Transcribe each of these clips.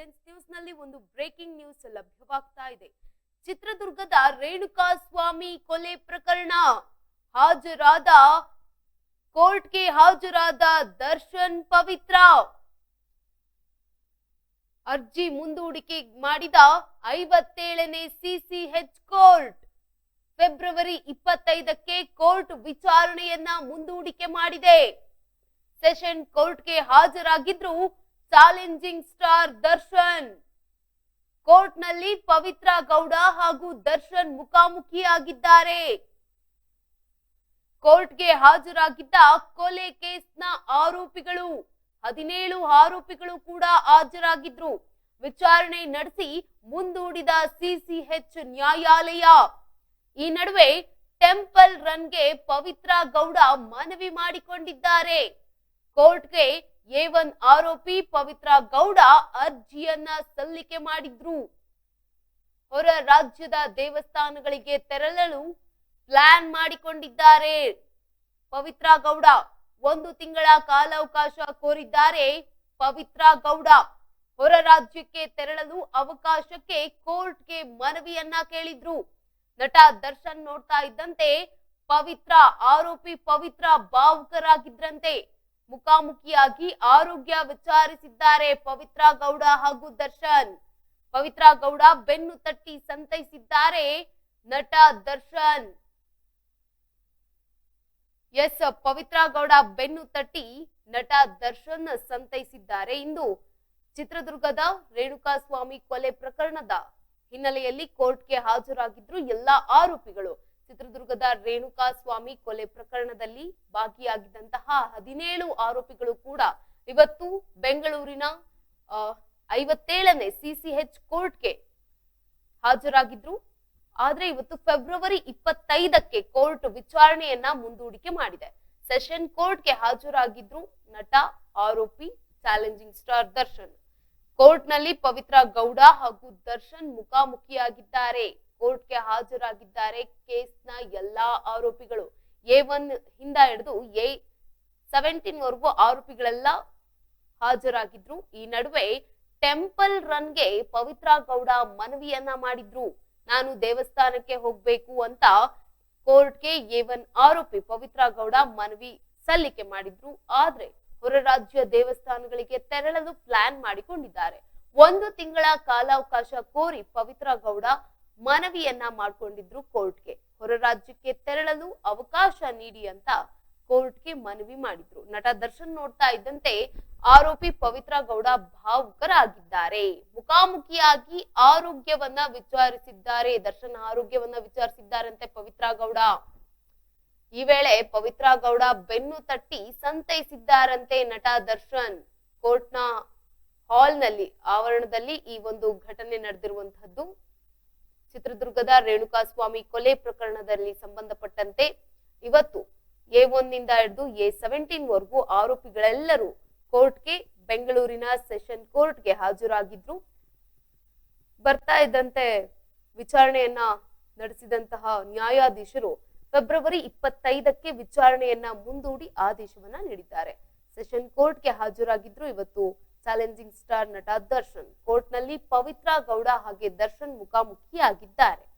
Evidence ನ್ಯೂಸ್ನಲ್ಲಿ ಒಂದು breaking news ಲಭ್ಯವಾಗ್ತಾ ಇದೆ. ಚಿತ್ರದುರ್ಗದ ರೇಣುಕಾ ಸ್ವಾಮಿ ಕೊಲೆ ಪ್ರಕರಣ ಹಾಜರಾದ, ಕೋರ್ಟ್ಗೆ ಹಾಜರಾದ ದರ್ಶನ್ ಪವಿತ್ರ. ಅರ್ಜಿ ಮುಂದೂಡಿಕೆ ಮಾಡಿದ ಐವತ್ತೇಳನೇ ಸಿಸಿಎಚ್ ಕೋರ್ಟ್. ಫೆಬ್ರವರಿ ಇಪ್ಪತ್ತೈದಕ್ಕೆ ಕೋರ್ಟ್ ವಿಚಾರಣೆಯನ್ನ ಮುಂದೂಡಿಕೆ ಮಾಡಿದೆ. ಸೆಷನ್ ಕೋರ್ಟ್ಗೆ ಹಾಜರಾಗಿದ್ರು ಚಾಲೆಂಜಿಂಗ್ ಸ್ಟಾರ್ ದರ್ಶನ್. ಕೋರ್ಟ್ನಲ್ಲಿ ಪವಿತ್ರ ಗೌಡ ಹಾಗೂ ದರ್ಶನ್ ಮುಖಾಮುಖಿಯಾಗಿದ್ದಾರೆ. ಕೋರ್ಟ್ಗೆ ಹಾಜರಾಗಿದ್ದ ಕೊಲೆ ಕೇಸ್ನ ಆರೋಪಿಗಳು, ಹದಿನೇಳು ಆರೋಪಿಗಳು ಕೂಡ ಹಾಜರಾಗಿದ್ರು. ವಿಚಾರಣೆ ನಡೆಸಿ ಮುಂದೂಡಿದ ಸಿಸಿಎಚ್ ನ್ಯಾಯಾಲಯ. ಈ ನಡುವೆ ಟೆಂಪಲ್ ರನ್ಗೆ ಪವಿತ್ರ ಗೌಡ ಮನವಿ ಮಾಡಿಕೊಂಡಿದ್ದಾರೆ. ಕೋರ್ಟ್ಗೆ ಎ ಆರೋಪಿ ಪವಿತ್ರ ಗೌಡ ಅರ್ಜಿಯನ್ನ ಸಲ್ಲಿಕೆ ಮಾಡಿದ್ರು. ಹೊರ ರಾಜ್ಯದ ದೇವಸ್ಥಾನಗಳಿಗೆ ತೆರಳಲು ಪ್ಲಾನ್ ಮಾಡಿಕೊಂಡಿದ್ದಾರೆ. ಪವಿತ್ರ ಗೌಡ ಒಂದು ತಿಂಗಳ ಕಾಲಾವಕಾಶ ಕೋರಿದ್ದಾರೆ. ಪವಿತ್ರ ಗೌಡ ಹೊರ ರಾಜ್ಯಕ್ಕೆ ತೆರಳಲು ಅವಕಾಶಕ್ಕೆ ಕೋರ್ಟ್ಗೆ ಮನವಿಯನ್ನ ಕೇಳಿದ್ರು. ನಟ ದರ್ಶನ್ ನೋಡ್ತಾ ಇದ್ದಂತೆ ಪವಿತ್ರ ಆರೋಪಿ ಪವಿತ್ರ ಭಾವುಕರಾಗಿದ್ರಂತೆ ಮುಖಾಮುಖಿಯಾಗಿ ಆರೋಗ್ಯ ವಿಚಾರಿಸಿದ್ದಾರೆ ಪವಿತ್ರ ಗೌಡ ಹಾಗೂ ದರ್ಶನ್. ಪವಿತ್ರ ಗೌಡ ಬೆನ್ನು ತಟ್ಟಿ ಸಂತೈಸಿದ್ದಾರೆ ನಟ ದರ್ಶನ್. ಎಸ್, ಪವಿತ್ರ ಗೌಡ ಬೆನ್ನು ತಟ್ಟಿ ನಟ ದರ್ಶನ್ ಸಂತೈಸಿದ್ದಾರೆ. ಇಂದು ಚಿತ್ರದುರ್ಗದ ರೇಣುಕಾ ಸ್ವಾಮಿ ಕೊಲೆ ಪ್ರಕರಣದ ಹಿನ್ನೆಲೆಯಲ್ಲಿ ಕೋರ್ಟ್ಗೆ ಹಾಜರಾಗಿದ್ರು ಎಲ್ಲಾ ಆರೋಪಿಗಳು. ಚಿತ್ರದುರ್ಗದ ರೇಣುಕಾ ಸ್ವಾಮಿ ಕೊಲೆ ಪ್ರಕರಣದಲ್ಲಿ ಭಾಗಿಯಾಗಿದ್ದಂತಹ ಹದಿನೇಳು ಆರೋಪಿಗಳು ಕೂಡ ಇವತ್ತು ಬೆಂಗಳೂರಿನ ಐವತ್ತೇಳನೇ ಸಿಸಿಎಚ್ ಕೋರ್ಟ್ಗೆ ಹಾಜರಾಗಿದ್ರು. ಆದ್ರೆ ಇವತ್ತು ಫೆಬ್ರವರಿ ಇಪ್ಪತ್ತೈದಕ್ಕೆ ಕೋರ್ಟ್ ವಿಚಾರಣೆಯನ್ನ ಮುಂದೂಡಿಕೆ ಮಾಡಿದೆ. ಸೆಷನ್ ಕೋರ್ಟ್ಗೆ ಹಾಜರಾಗಿದ್ರು ನಟ, ಆರೋಪಿ, ಚಾಲೆಂಜಿಂಗ್ ಸ್ಟಾರ್ ದರ್ಶನ್. ಕೋರ್ಟ್ನಲ್ಲಿ ಪವಿತ್ರ ಗೌಡ ಹಾಗೂ ದರ್ಶನ್ ಮುಖಾಮುಖಿಯಾಗಿದ್ದಾರೆ. ಕೋರ್ಟ್ಗೆ ಹಾಜರಾಗಿದ್ದಾರೆ. ಕೇಸ್ನ ಎಲ್ಲಾ ಆರೋಪಿಗಳು ಎ ಒನ್ ಹಿಂದ ಹಿಡಿದು ಎ ಸೆವೆಂಟೀನ್ ವರೆಗೂ ಆರೋಪಿಗಳೆಲ್ಲ ಹಾಜರಾಗಿದ್ರು. ಈ ನಡುವೆ ಟೆಂಪಲ್ ರನ್ಗೆ ಪವಿತ್ರ ಗೌಡ ಮನವಿಯನ್ನ ಮಾಡಿದ್ರು. ನಾನು ದೇವಸ್ಥಾನಕ್ಕೆ ಹೋಗ್ಬೇಕು ಅಂತ ಕೋರ್ಟ್ಗೆ ಎ ಒನ್ ಆರೋಪಿ ಪವಿತ್ರ ಗೌಡ ಮನವಿ ಸಲ್ಲಿಕೆ ಮಾಡಿದ್ರು. ಆದ್ರೆ ಹೊರ ರಾಜ್ಯ ದೇವಸ್ಥಾನಗಳಿಗೆ ತೆರಳಲು ಪ್ಲಾನ್ ಮಾಡಿಕೊಂಡಿದ್ದಾರೆ. ಒಂದು ತಿಂಗಳ ಕಾಲಾವಕಾಶ ಕೋರಿ ಪವಿತ್ರ ಗೌಡ ಮನವಿಯನ್ನ ಮಾಡ್ಕೊಂಡಿದ್ರು ಕೋರ್ಟ್ಗೆ. ಹೊರ ರಾಜ್ಯಕ್ಕೆ ತೆರಳಲು ಅವಕಾಶ ನೀಡಿ ಅಂತ ಕೋರ್ಟ್ಗೆ ಮನವಿ ಮಾಡಿದ್ರು. ನಟ ದರ್ಶನ್ ನೋಡ್ತಾ ಇದ್ದಂತೆ ಆರೋಪಿ ಪವಿತ್ರ ಗೌಡ ಭಾವುಕರಾಗಿದ್ದಾರೆ. ಮುಖಾಮುಖಿಯಾಗಿ ಆರೋಗ್ಯವನ್ನ ವಿಚಾರಿಸಿದ್ದಾರೆ. ದರ್ಶನ್ ಆರೋಗ್ಯವನ್ನ ವಿಚಾರಿಸಿದ್ದಾರಂತೆ ಪವಿತ್ರ ಗೌಡ. ಈ ವೇಳೆ ಪವಿತ್ರ ಗೌಡ ಬೆನ್ನು ತಟ್ಟಿ ಸಂತೈಸಿದ್ದಾರಂತೆ ನಟ ದರ್ಶನ್. ಕೋರ್ಟ್ನ ಹಾಲ್ನಲ್ಲಿ, ಆವರಣದಲ್ಲಿ ಈ ಒಂದು ಘಟನೆ ನಡೆದಿರುವಂತಹದ್ದು ಚಿತ್ರದುರ್ಗದ ರೇಣುಕಾಸ್ವಾಮಿ ಕೊಲೆ ಪ್ರಕರಣದಲ್ಲಿ ಸಂಬಂಧಪಟ್ಟಂತೆ ಇವತ್ತು ಎ ನಿಂದ ಹಿಡಿದು ಎ ಸೆವೆಂಟೀನ್ ವರೆಗೂ ಆರೋಪಿಗಳೆಲ್ಲರೂ ಕೋರ್ಟ್ಗೆ, ಬೆಂಗಳೂರಿನ ಸೆಷನ್ ಕೋರ್ಟ್ಗೆ ಹಾಜರಾಗಿದ್ರು. ಬರ್ತಾ ಇದ್ದಂತೆ ವಿಚಾರಣೆಯನ್ನ ನಡೆಸಿದಂತಹ ನ್ಯಾಯಾಧೀಶರು ಫೆಬ್ರವರಿ ಇಪ್ಪತ್ತೈದಕ್ಕೆ ವಿಚಾರಣೆಯನ್ನ ಮುಂದೂಡಿ ಆದೇಶವನ್ನ ನೀಡಿದ್ದಾರೆ. ಸೆಷನ್ ಕೋರ್ಟ್ಗೆ ಹಾಜರಾಗಿದ್ರು ಇವತ್ತು ಚಾಲೆಂಜಿಂಗ್ ಸ್ಟಾರ್ ನಟ ದರ್ಶನ್. ಕೋರ್ಟ್ನಲ್ಲಿ ಪವಿತ್ರ ಗೌಡ ಹಾಗೆ ದರ್ಶನ್ ಮುಖಾಮುಖಿಯಾಗಿದ್ದಾರೆ.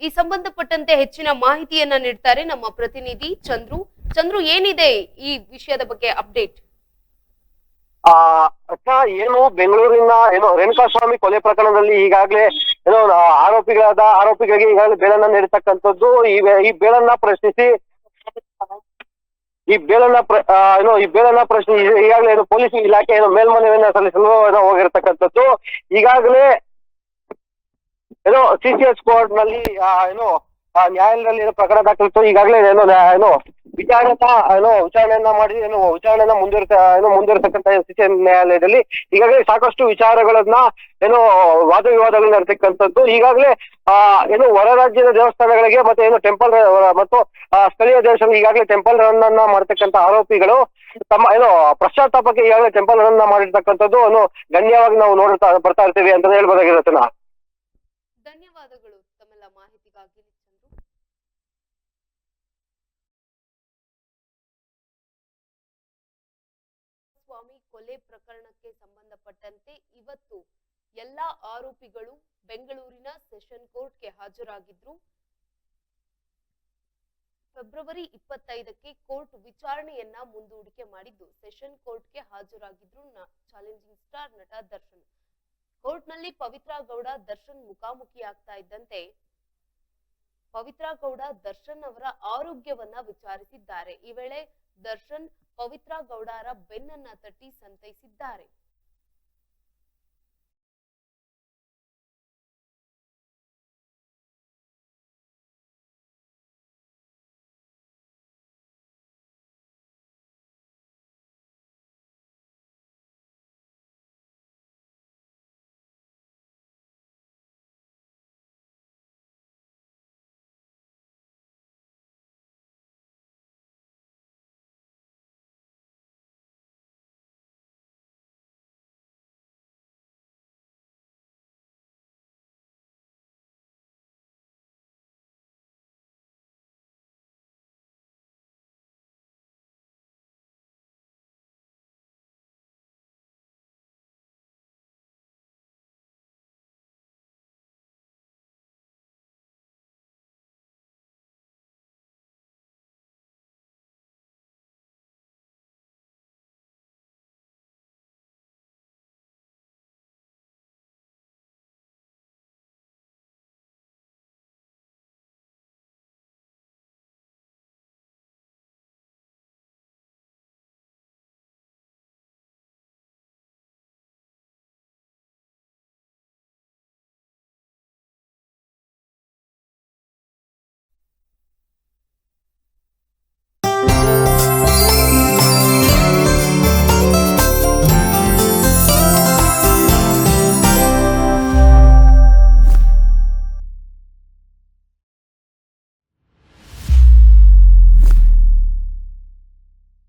ಈ ಸಂಬಂಧಪಟ್ಟಂತೆ ಹೆಚ್ಚಿನ ಮಾಹಿತಿಯನ್ನ ನೀಡ್ತಾರೆ ನಮ್ಮ ಪ್ರತಿನಿಧಿ ಚಂದ್ರು. ಚಂದ್ರು, ಏನಿದೆ ಈ ವಿಷಯದ ಬಗ್ಗೆ ಅಪ್ಡೇಟ್? ಆ ಏನು ಬೆಂಗಳೂರಿನ, ಏನು ರೇಣುಕಾಸ್ವಾಮಿ ಕೊಲೆ ಪ್ರಕರಣದಲ್ಲಿ ಈಗಾಗಲೇ ಏನೋ ಆರೋಪಿಗಳಾದ, ಆರೋಪಿಗಳಿಗೆ ಈಗಾಗಲೇ ಬೇಳನ್ನ ನೀಡತಕ್ಕಂಥದ್ದು, ಈ ಬೇಳನ್ನ ಪ್ರಶ್ನಿಸಿ, ಈ ಬೇಳನ್ನ ಏನೋ, ಈ ಬೇಳನ್ನ ಪ್ರಶ್ನಿಸಿ, ಈಗಾಗಲೇ ಏನು ಪೊಲೀಸ್ ಇಲಾಖೆ ಏನೋ ಮೇಲ್ಮನವಿಯನ್ನ ಸಲ್ಲಿಸಲು ಏನೋ ಹೋಗಿರ್ತಕ್ಕಂಥದ್ದು. ಈಗಾಗಲೇ ಏನೋ ಸಿ ಸಿ ಎಸ್ ಕೋರ್ಟ್ನಲ್ಲಿ ಏನೋ ನ್ಯಾಯಾಲಯದಲ್ಲಿ ಏನೋ ಪ್ರಕರಣ ದಾಖಲಿತ್ತು ಈಗಾಗಲೇ ಏನೋ ಏನೋ ವಿಚಾರಣೆ ಏನೋ ವಿಚಾರಣೆಯನ್ನ ಮಾಡಿ, ಏನೋ ವಿಚಾರಣೆಯನ್ನ ಮುಂದಿರ್ತ ಏನೋ ಮುಂದಿರ್ತಕ್ಕಂಥ ಸಿ ಸಿ ನ್ಯಾಯಾಲಯದಲ್ಲಿ ಈಗಾಗಲೇ ಸಾಕಷ್ಟು ವಿಚಾರಗಳನ್ನ, ಏನೋ ವಾದ ವಿವಾದಗಳು ನಡೆತಕ್ಕಂಥದ್ದು ಈಗಾಗಲೇ, ಆ, ಏನು ಹೊರ ರಾಜ್ಯದ ದೇವಸ್ಥಾನಗಳಿಗೆ ಮತ್ತೆ ಏನು ಟೆಂಪಲ್ ಮತ್ತು ಸ್ಥಳೀಯ ದೇವಸ್ಥಾನ ಈಗಾಗಲೇ ಟೆಂಪಲ್ ರನ್ ಅನ್ನ ಮಾಡ್ತಕ್ಕಂಥ ಆರೋಪಿಗಳು ತಮ್ಮ, ಏನೋ ಪಶ್ಚಾತ್ತಾಪಕ್ಕೆ ಈಗಾಗಲೇ ಟೆಂಪಲ್ ರನ್ ಮಾಡಿರ್ತಕ್ಕಂಥದ್ದು, ಏನು ಗಣ್ಯವಾಗಿ ನಾವು ನೋಡ್ತಾ, ಬರ್ತಾ ಇರ್ತೀವಿ ಅಂತ ಹೇಳ್ಬೋದಾಗಿರುತ್ತೆ ಧನ್ಯವಾದಗಳು ತಮ್ಮೆಲ್ಲ ಮಾಹಿತಿಗಾಗಿ ಚಂದ್ರು ಸ್ವಾಮಿ, ಕೊಲೆ ಪ್ರಕರಣಕ್ಕೆ ಸಂಬಂಧಪಟ್ಟಂತೆ ಇವತ್ತು ಎಲ್ಲಾ ಆರೋಪಿಗಳು ಬೆಂಗಳೂರಿನ ಸೆಷನ್ ಕೋರ್ಟ್ಗೆ ಹಾಜರಾಗಿದ್ರು. ಫೆಬ್ರವರಿ ಇಪ್ಪತ್ತೈದಕ್ಕೆ ಕೋರ್ಟ್ ವಿಚಾರಣೆಯನ್ನ ಮುಂದೂಡಿಕೆ ಮಾಡಿದ್ದು ಸೆಷನ್ ಕೋರ್ಟ್ಗೆ ಹಾಜರಾಗಿದ್ರು ಚಾಲೆಂಜಿಂಗ್ ಸ್ಟಾರ್ ನಟ ದರ್ಶನ್. ಕೋರ್ಟ್ನಲ್ಲಿ ಪವಿತ್ರ ಗೌಡ ದರ್ಶನ್ ಮುಖಾಮುಖಿ ಆಗ್ತಾ ಇದ್ದಂತೆ ಪವಿತ್ರ ಗೌಡ ದರ್ಶನ್ ಅವರ ಆರೋಗ್ಯವನ್ನ ವಿಚಾರಿಸಿದ್ದಾರೆ. ಈ ವೇಳೆ ದರ್ಶನ್ ಪವಿತ್ರ ಗೌಡರ ಬೆನ್ನನ್ನ ತಟ್ಟಿ ಸಂತೈಸಿದ್ದಾರೆ.